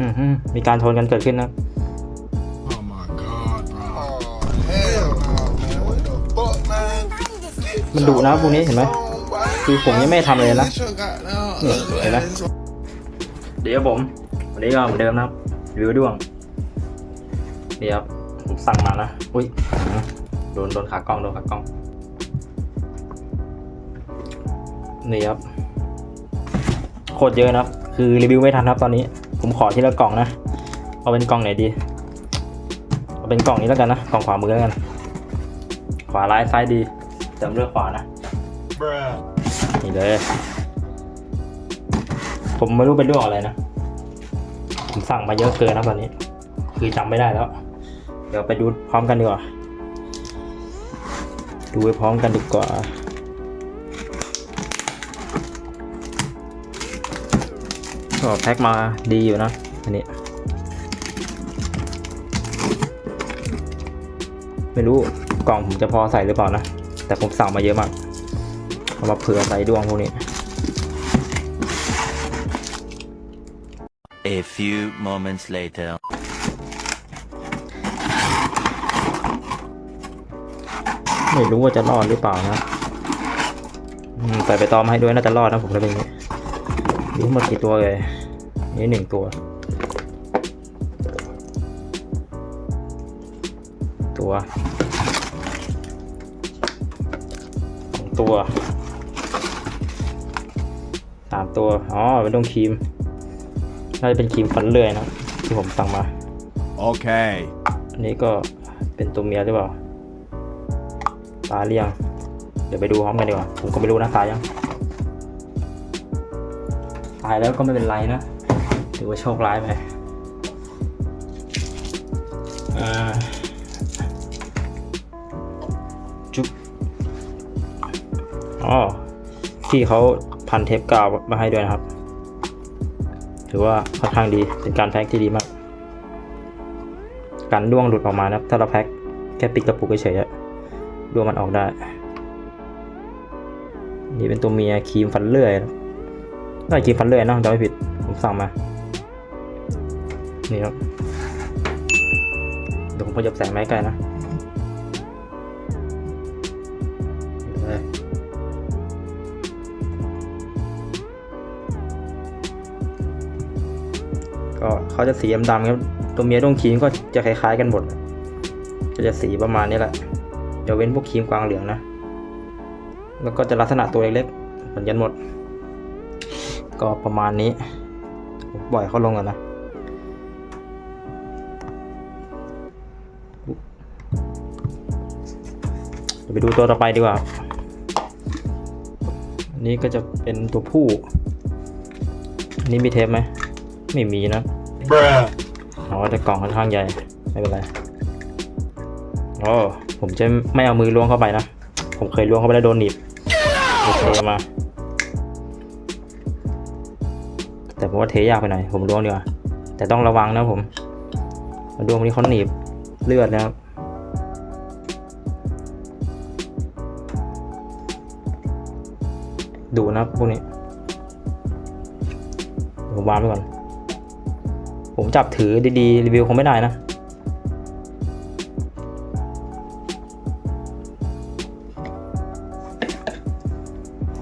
อือฮึมีการชนกันเกิดขึ้นนะ Oh my god, bro. Oh, hell no, man. What the fuck, man? มันดุนะพวกนี้เห็นไหม คือผมยังไม่ได้ทำเลยนะ This your goddamn นี่ ugly เห็นไหม ass. เดี๋ยวผม วันนี้ก็เหมือนเดิมนะครับรีวิวด้วงนี่ครับผมสั่งมานะ อุ้ย โดนโดนขากล้องโดนขากล้อง นี่ครับ โคตรเยอะนะครับ คือรีวิวไม่ทันครับตอนนี้ ผมขอทีละกล่องนะ เอาเป็นกล่องไหนดี เอาเป็นกล่องนี้แล้วกันนะ กล่องขวามือแล้วกัน ขวาร้ายซ้ายดีแต่เลือกขวานะ นี่เลย ผมไม่รู้เป็นเรื่องอะไรนะ ผมสั่งมาเยอะเกินนะตอนนี้ คือจำไม่ได้แล้ว เดี๋ยวไปดูพร้อมกันดีกว่า ดูไปพร้อมกันดีกว่า ก็แพ็คมาดีอยู่นะ อันนี้ ไม่รู้กล่องผมจะพอใส่หรือเปล่านะ แต่ผมสั่งมาเยอะมาก เอามาเผื่อใส่ดวงพวกนี้ A few moments later. ไม่รู้ว่าจะรอดหรือเปล่านะอืมใส่ไปตอมให้ด้วยน่าจะรอดนะผมเลยเป็นอย่างนี้มี ทั้งหมดกี่ตัวเลยนี่หนึ่งตัว ตัวสองตัวสามตัว อ๋อ เป็นดวงครีม น่าจะเป็นครีมฟันเลื่อยนะ ที่ผมสั่งมา Okay. อันนี้ก็เป็นตัวเมียหรือเปล่า ตายหรือยังเดี๋ยวไปดูพร้อมกันดีกว่า ผมก็ไม่รู้นะตายยัง ตายแล้วก็ไม่เป็นไรนะ ถือว่าโชคร้ายไปอ่าจุ๊บอ๋อพี่เขาพันเทปกาวมาให้ด้วยนะครับ ถือว่าค่อนข้างดี เป็นการแพ็คที่ดีมาก กันด้วงหลุดออกมานะครับ ถ้าเราแพ็คแค่ปิดกระปุกเฉยๆด้วงมันออกได้ นี่เป็นตัวเมียครีมฟันเลื่อยนะ ครีมฟันเลื่อยเนะจำไม่ผิด ผมสั่งมา นี่ครับเดี๋ยวผมขยับแสงไม้ไกลนะก็เขาจะสีดำๆครับ ตัวเมียด้วงครีมก็จะคล้ายๆกันหมด ก็จะสีประมาณนี้แหละเดี๋ยวเว้นพวกครีมกวางเหลืองนะ แล้วก็จะลักษณะตัวเล็กๆเหมือนกันหมด ก็ประมาณนี้ผมปล่อยเขาลงก่อนนะเดี๋ยวไปดูตัวต่อไปดีกว่า อันนี้ก็จะเป็นตัวผู้ อันนี้มีเทปไหม ไม่มีนะ Bruh. อ๋อแต่กล่องค่อนข้างใหญ่ ไม่เป็นไรโอ้ผมจะไม่เอามือล้วงเข้าไปนะ ผมเคยล้วงเข้าไปแล้วโดนหนีบ โอเคมา แต่ผมว่าเทยากไปหน่อย ผมล้วงดีกว่า แต่ต้องระวังนะผมดวงนี้เขาหนีบเลือดนะครับดูนะพวกนี้เดี๋ยวผมวางไว้ก่อน ผมจับถือดีๆ รีวิวคงไม่ได้นะ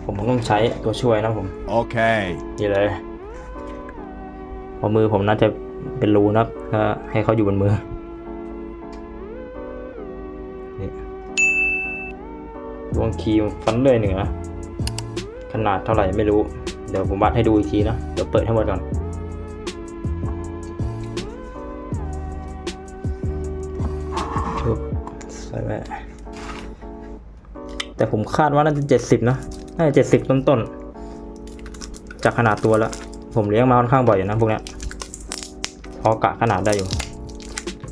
ผมต้องใช้ตัวช่วยนะผม Okay. นี่เลย พอมือผมน่าจะเป็นรูนะครับถ้าให้เขาอยู่บนมือดวงครีมฟันเลยเหนือขนาดเท่าไหร่ไม่รู้ เดี๋ยวผมวัดให้ดูอีกทีนะ เดี๋ยวเปิดให้หมดก่อนชุบใส่ไว้แต่ผมคาดว่าน่าจะเจ็ดสิบนะ น่าจะเจ็ดสิบต้นๆ จากขนาดตัวแล้ว ผมเลี้ยงมาค่อนข้างบ่อยอยู่นะพวกเนี้ยพอกะขนาดได้อยู่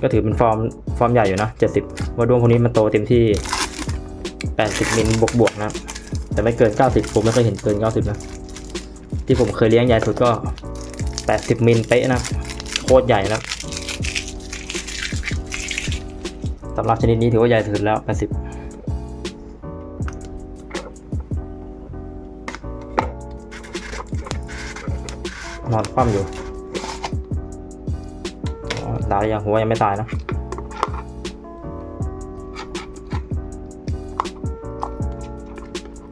ก็ถือเป็นฟอร์มฟอร์มใหญ่อยู่นะเจ็ดสิบว่าดวงพวกนี้มันโตเต็มที่แปดสิบมิลบวกๆนะ แต่ไม่เกินเก้าสิบผมไม่เคยเห็นเกินเก้าสิบนะ ที่ผมเคยเลี้ยงใหญ่สุดก็แปดสิบมิลเป๊ะนะโคตรใหญ่นะสำหรับชนิดนี้ถือว่าใหญ่สุดแล้ว80 นอนคว่ำอยู่ตายยังผมว่ายังไม่ตายนะ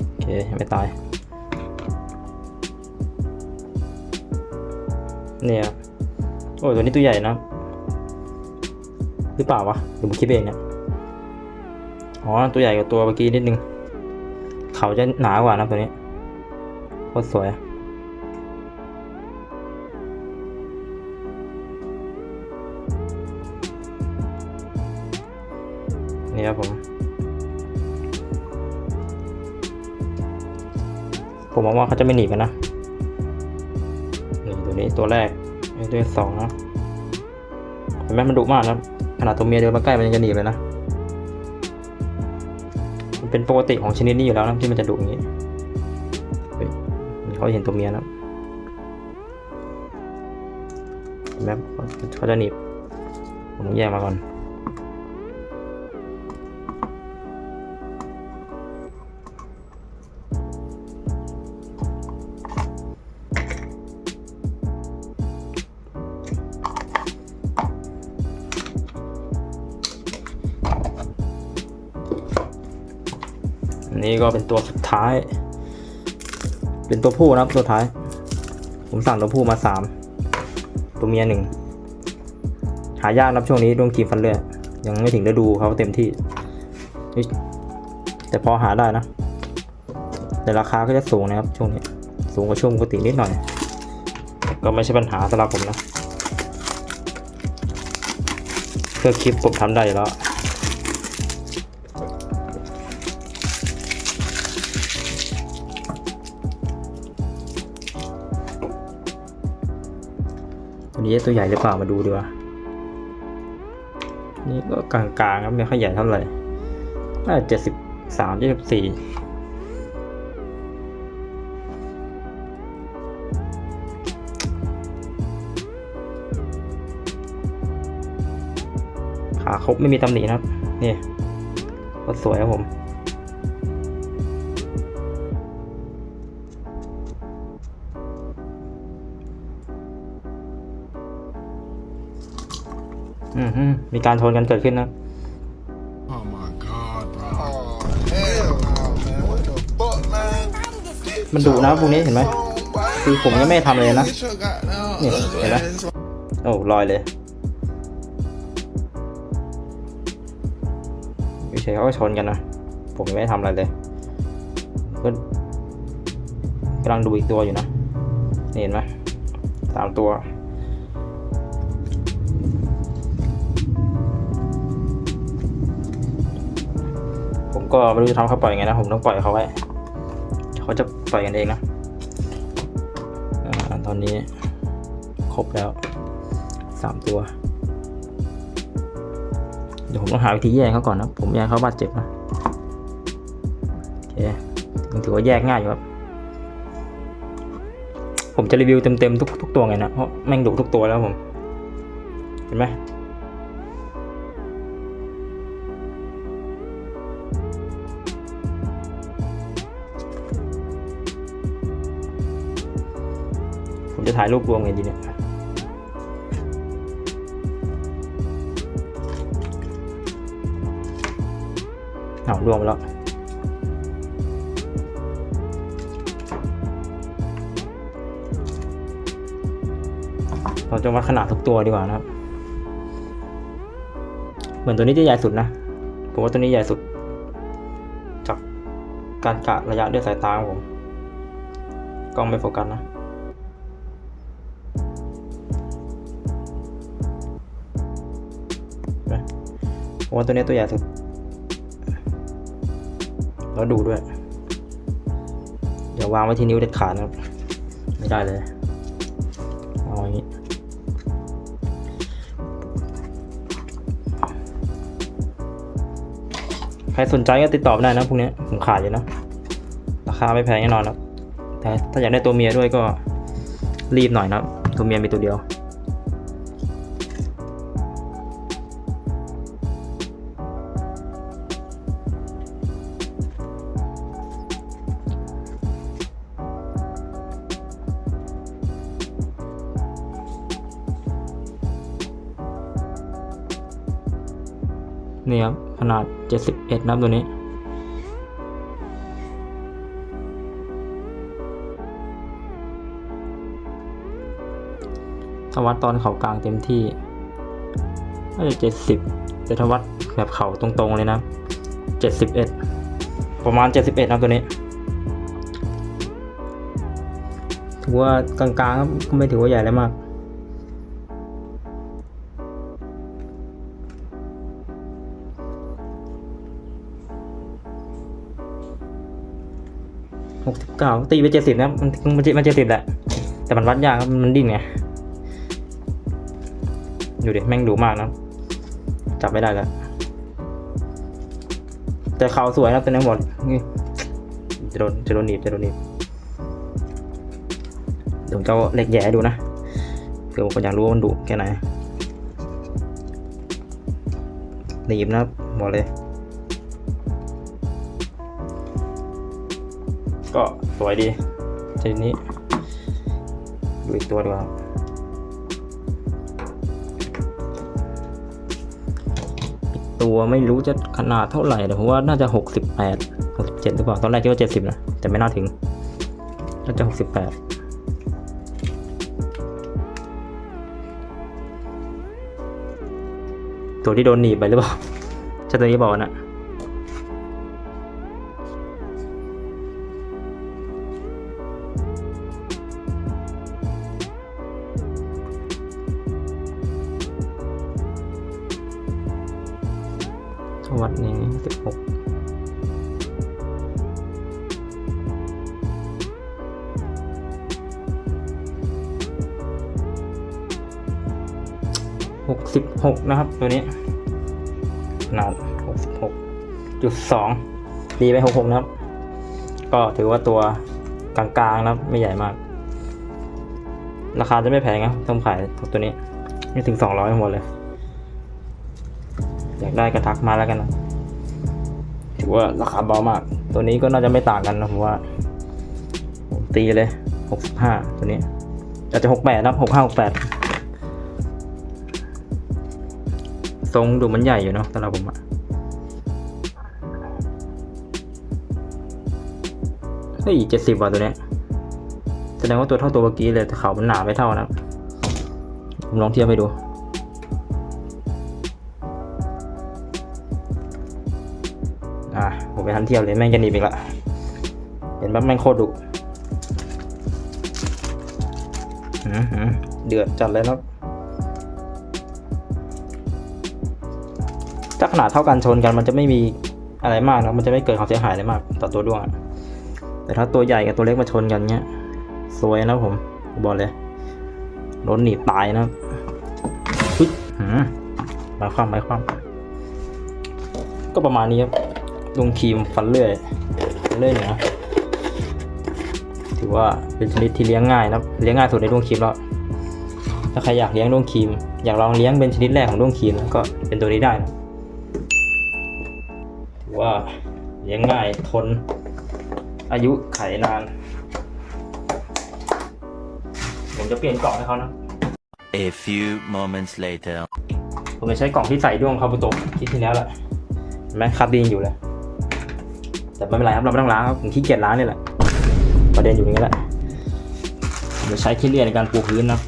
โอเคยังไม่ตายเนี่ยโอ้ยตัวนี้ตัวใหญ่นะหรือเปล่าวะหรือผมคิดเองเนี่ยอ๋อตัวใหญ่กว่าตัวเมื่อกี้นิดนึง เขาจะหนากว่านะตัวนี้โคตรสวย นี่ครับผม ผมมองว่าเขาจะไม่หนีกันนะนี่ตัวนี้ตัวแรกนี่ตัวสองนะเห็นไหมมันดุมากนะขนาดตัวเมียเดินมาใกล้มันยังจะหนีเลยนะมันเป็นปกติของชนิดนี้อยู่แล้วนะที่มันจะดุอย่างนี้เฮ้ยเขาเห็นตัวเมียนะเห็นไหมเขาจะหนีบผมแยกมาก่อน นี้ก็เป็นตัวสุดท้าย เป็นตัวผู้นะครับตัวท้าย ผมสั่งตัวผู้มาสามตัวเมียหนึ่งหายากนะครับช่วงนี้ดวงกีมฟันเลือยังไม่ถึงฤดูเขาเต็มที่ แต่พอหาได้นะ แต่ราคาก็จะสูงนะครับช่วงนี้ สูงกว่าช่วงปกตินิดหน่อย ก็ไม่ใช่ปัญหาสำหรับผมนะเพื่อคลิปผมทำได้แล้ว นี้ตัวใหญ่หรือเปล่ามาดูดีกว่า นี่ก็กลางๆครับไม่ค่อยใหญ่เท่าไหร่น่าเจ็ดสิบสามเจ็ดสิบสี่ขาครบไม่มีตำหนินะครับ นี่ก็สวยครับผม อืมฮึมีการชนกันเกิดขึ้นนะ Oh my god, bro. Oh, hell no, man. What the fuck, man? มันดุนะพวกนี้เห็นไหม คือผมยังไม่ทำเลยนะ Get your goddamn Yeah, ugly yeah. ass โอ้ลอยเลยอยู่เฉยๆเขาก็ชนกันนะ ผมยังไม่ได้ทำอะไรเลยก็กำลังดูอีกตัวอยู่นะนี่เห็นไหมสามตัว ก็ไม่รู้จะทำเขาปล่อยยังไงนะ ผมต้องปล่อยเขาไว้ เขาจะปล่อยกันเองนะอตอนนี้ครบแล้วสามตัว เดี๋ยวผมต้องหาวิธีแยกเขาก่อนนะ ผมแยกเขาบาดเจ็บนะโอเคยังถือว่าแยกง่ายอยู่ครับ ผมจะรีวิวเต็มๆทุกทุกตัวไงนะ เพราะแม่งดุทุกตัวแล้วผม เห็นไหม ผมจะถ่ายรูปรวมไงดีเนี่ยเอารวมแล้วเราจะวัดขนาดทุกตัวดีกว่านะครับ เหมือนตัวนี้จะใหญ่สุดนะ ผมว่าตัวนี้ใหญ่สุด จากการกะระยะด้วยสายตาของผม กล้องไม่โฟกัสนะ ว่าตัวนี้ตัวใหญ่สุด แล้วดูด้วยเดี๋ยววางไว้ที่นิ้วเด็ดขาดนะครับ ไม่ได้เลยเอาอย่างนี้ใครสนใจก็ติดต่อได้นะพวกนี้ผมขายอยู่นะราคาไม่แพงแน่นอนนะแต่ถ้าอยากได้ตัวเมียด้วยก็รีบหน่อยนะตัวเมียมีตัวเดียว นี่ครับ ขนาด 71 นะครับตัวนี้ ถ้าวัดตอนเขากลางเต็มที่น่าจะ 70 แต่ถ้าวัดแบบเขาตรงๆเลยนะ 71 ประมาณ 71 นะครับตัวนี้ถือว่ากลางๆก็ไม่ถือว่าใหญ่เลยมาก หกสิบเก้าตีไปเจ็ดสิบนะมันมันเจ็ดมันเจ็ดสิบแหละ แต่มันวัดยากมันดิ้นไงดูดิแม่งดูมากนะ จับไม่ได้แล้ว แต่เขาสวยนะเป็นทั้หมดนี่จะโดนจะโดนหนีบจะโดนหนีบเดี๋ยวผมจะเอาเล็กแย่ดูนะเผื่อคนอยากรู้ว่ามันดุแค่ไหนหนีบนะบอกเลย วยดีทีนี้ดูอีกตัวดีกว่าตัวไม่รู้จะขนาดเท่าไหร่แต่ผมว่าน่าจะหกสิบแปดหกสิบเจ็ดหรือเปล่าตอนแรกคิดว่าเจ็ดสิบนะ แต่ไม่น่าถึง น่าจะหกสิบแปดตัวที่โดนหนีบไปหรือเปล่าใช่ตัวนี้บอกนะ สวัสดีสิบหกหกสิบหกนะครับ ตัวนี้ขนาดหกสิบหกจุดสองดีไปหกหกนะครับ ก็ถือว่าตัวกลางๆนะครับ ไม่ใหญ่มาก ราคาจะไม่แพงนะต้องขายตัวนี้ไม่ถึงสองร้อยหมดเลย อยากได้กระทักมาแล้วกันนะถือว่าราคาเบามาก ตัวนี้ก็น่าจะไม่ต่างกันนะผมว่าผมตีเลยหกสิบห้าตัวนี้อาจจะหกแปดนะหกห้าหกแปดทรงดูมันใหญ่อยู่เนาะสำหรับผมอะเฮ้ยเจ็ดสิบว่ะตัวเนี้ยแสดงว่าตัวเท่าตัวเมื่อกี้เลยแต่เขามันหนาไม่เท่านะผมลองเทียบให้ดู อะผมไปทันเที่ยบเลยแม่งจะหนีบอีกละเห็นปั๊บแม่งโคตรดุอื้อหือเดือดจัดเลยนะครับถ้าขนาดเท่ากันชนกันมันจะไม่มีอะไรมากนะมันจะไม่เกิดความเสียหายอะไรมาก ต่อตัวด้วงแต่ถ้าตัวใหญ่กับตัวเล็กมาชนกันเนี้ยสวยนะผมบอกเลยโดนหนีบตายนะครับหืมหมายความหมายความ ก็ประมาณนี้ครับ ลงครีมฟันเลื่อยฟันเลื่อยเหนือถือว่าเป็นชนิดที่เลี้ยงง่ายนะครับเลี้ยงง่ายสุดในด้วงครีมแล้วถ้าใครอยากเลี้ยงด้วงครีม อยากลองเลี้ยงเป็นชนิดแรกของด้วงครีมก็เป็นตัวนี้ได้นะถือว่าเลี้ยงง่ายทน อายุไขนานผมจะเปลี่ยนกล่องให้เขานะ A few moments later. ผมจะใช้กล่องที่ใส่ด้วงคาบุโตะที่ที่แล้วแหละเห็นไหมคาบดีนอยู่เลย แต่ไม่เป็นไรครับเราไม่ต้องล้างครับผมขี้เกียจล้างนี่แหละประเด็นอยู่ตรงนี้แหละผมจะใช้ขี้เลียในการปูพื้นนะ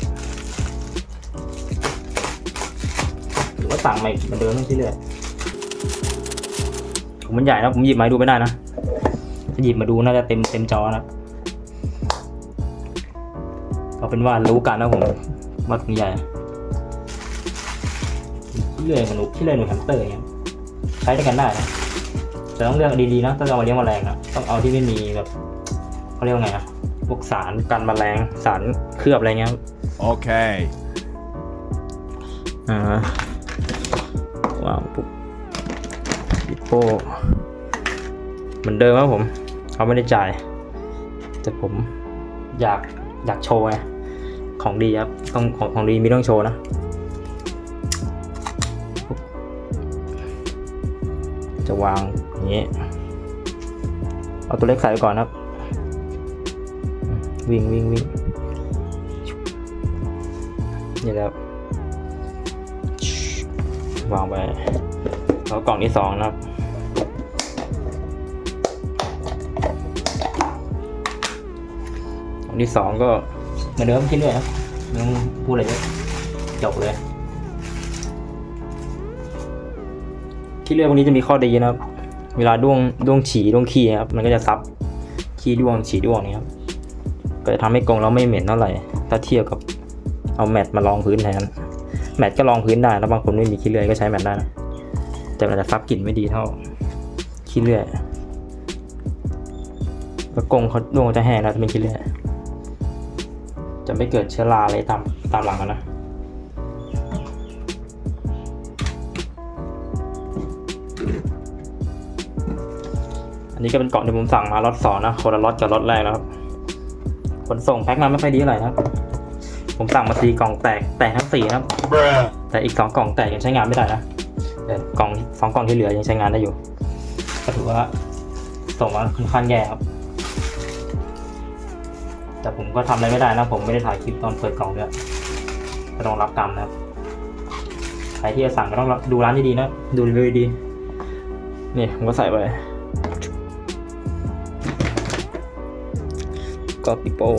หรือว่าต่างใหม่เหมือนเดิมไม่ขี้เลียผมมันใหญ่นะผมหยิบมาให้ดูไม่ได้นะถ้าหยิบมาดูน่าจะเต็มเต็มจอนะเอาเป็นว่ารู้กันนะผมว่าถึงใหญ่ที่เลื่อยมนุษย์ที่เลื่อยหนูแฮมสเตอร์อย่างเงี้ยใช้ด้วยกันได้นะ แต่ต้องเลือกดีๆนะถ้าจะเอามาเลี้ยงแมลงนะต้องเอาที่ไม่มีแบบเขาเรียกว่าไงอะพวกสารกันแมลงสารเคลือบอะไรเงี้ย Okay. อ่าว้าวปุ๊บปิโป้เหมือนเดิมครับผมเขาไม่ได้จ่าย แต่ผมอยากอยากโชว์ไงของดีครับต้องของของดีมีต้องโชว์นะจะวางอย่าง นี้ เอาตัวเล็กใส่ไปก่อนนะครับ วิ่งวิ่งวิ่งนี่แล้ววางไปแล้วกล่องที่สองนะครับกล่องที่สองก็เหมือนเดิมคิดด้วยครับไม่ต้องพูดอะไรเยอะจบเลยที่เลือกพวกนี้จะมีข้อดีนะครับ เวลาด้วงด้วงฉี่ด้วงขี้ครับมันก็จะซับขี้ด้วงฉี่ด้วงนี่ครับก็จะทำให้กรงเราไม่เหม็นเท่าไหร่ถ้าเทียบกับเอาแมทมารองพื้นแทนแมทก็รองพื้นได้แล้วบางคนไม่มีขี้เลื่อยก็ใช้แมทได้นะแต่มันจะซับกลิ่นไม่ดีเท่าขี้เลื่อยแล้วกรงเขาดวงจะแห้งแล้วจะเป็นขี้เลื่อยจะไม่เกิดเชื้อราอะไรตามตามหลังอะนะ อันนี้ก็เป็นกล่องที่ผมสั่งมาล็อตสองนะคนละล็อตกับล็อตแรกนะครับขนส่งแพ็คมาไม่ค่อยดีเท่าไหร่นะผมสั่งมาสี่กล่องแตกแตกทั้งสี่นะครับ แต่อีกสองกล่องแตกยังใช้งานไม่ได้นะแต่กล่องสองกล่องที่เหลือยังใช้งานได้อยู่ก็ถือว่าส่งมาค่อนข้างแย่ครับ แต่ผมก็ทำอะไรไม่ได้นะ ผมไม่ได้ถ่ายคลิปตอนเปิดกล่องด้วยก็ต้องรับกรรมนะครับใครที่จะสั่งก็ต้องดูร้านดีๆนะ ดูรีวิวดีๆนี่ผมก็ใส่ไป ก็ปิโป้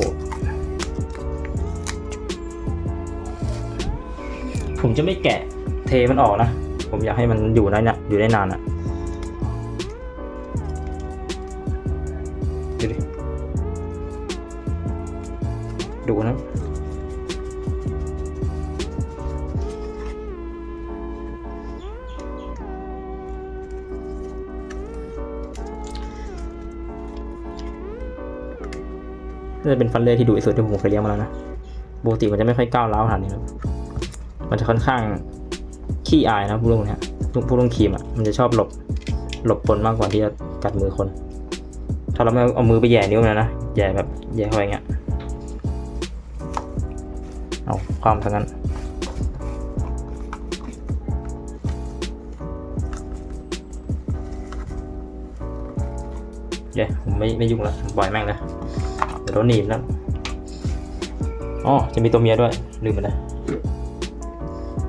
ผมจะไม่แกะเทมันออกนะ ผมอยากให้มันอยู่ได้นี่ยอยู่ได้นานอะ น่าจะเป็นฟันเล่ที่ดุที่สุดที่ผมเคยเลี้ยงมาแล้วนะปกติมันจะไม่ค่อยก้าวร้าวขนาดนี้ครับมันจะค่อนข้างขี้อายนะพวกลุงเนี่ยพวกลุงครีมอะมันจะชอบหลบหลบคนมากกว่าที่จะกัดมือคน ถ้าเราไม่เอามือไปแย่นิ้วมันนะแย่แบบแย่เข้าไปอย่างเงี้ยเอาความทั้งนั้นเย้ผมไม่ไม่ยุ่งละปล่อยแม่งเลย เดี๋ยวโดนหนีบแล้วอ๋อจะมีตัวเมียด้วย ลืมไปเลย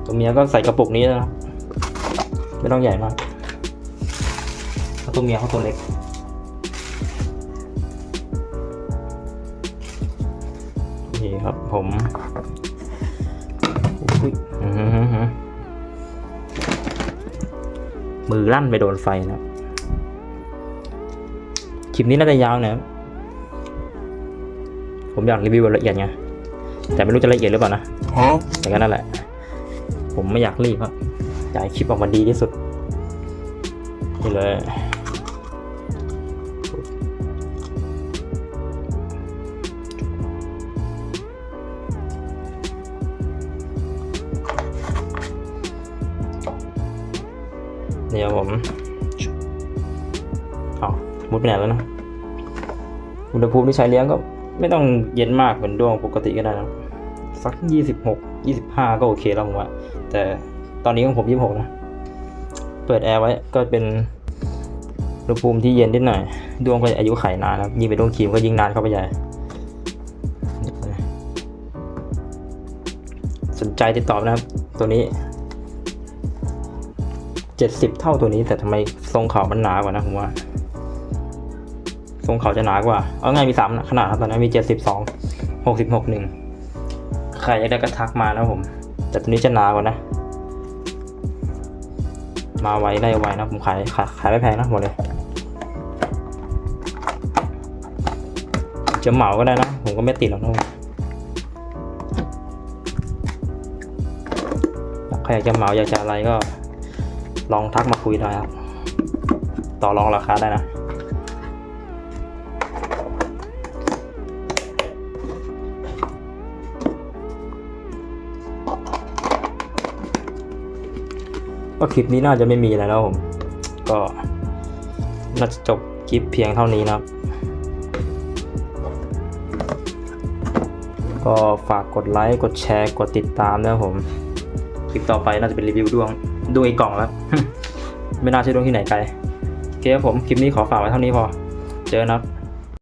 ตัวเมียก็ใส่กระปุกนี้นะครับไม่ต้องใหญ่มากเพราะตัวเมียเขาตัวเล็กนี่ครับผมอุ๊ยมือลั่นไปโดนไฟนะคลิปนี้น่าจะยาวนะ ผมอยากรีวิวละเอียดไงแต่ไม่รู้จะละเอียดหรือเปล่านะ Huh? แต่ก็นั่นแหละ ผมไม่อยากรีบครับอยากให้คลิปออกมาดีที่สุดนี่เลยเนี่ยผมเอามุดไปไหนแล้วนะ อุณหภูมิที่ใช้เลี้ยงก็ ไม่ต้องเย็นมากเหมือนดวงปกติก็ได้นะสักยี่สิบหกยี่สิบห้าก็โอเคแล้วผมว่า แต่ตอนนี้ของผมยี่สิบหกนะ เปิดแอร์ไว้ก็เป็นอุณหภูมิที่เย็นนิดหน่อย ดวงก็อายุไขนานนะครับยิ่งเป็นดวงครีมก็ยิ่งนานเข้าไปใหญ่ สนใจติดต่อนะครับ ตัวนี้เจ็ดสิบเท่าตัวนี้แต่ทำไมทรงเขามันหนากว่านะผมว่า ทรงเขาจะหนากว่า เอาง่ายมีสามขนาดครับตอนนั้นมีเจ็ดสิบสองหกสิบหกหนึ่งใครอยากได้ก็ทักมานะผม แต่ตัวนี้จะหนากว่านะ มาไวได้ไวนะผมขายขายขายไม่แพงนะหมดเลย จะเหมาก็ได้นะ ผมก็ไม่ติดหรอกนะใครอยากจะเหมาอยากจะอะไรก็ลองทักมาคุยได้ครับ ต่อรองราคาได้นะ ก็คลิปนี้น่าจะไม่มีอะไรแล้วผม ก็น่าจะจบคลิปเพียงเท่านี้นะครับ ก็ฝากกดไลค์ กดแชร์ กดติดตามนะครับผม คลิปต่อไปน่าจะเป็นรีวิวดวงดวงอีกกล่องแล้ว ไม่น่าใช่ดวงที่ไหนไกลโอเคครับผม คลิปนี้ขอฝากไว้เท่านี้พอ เจอนนะครับ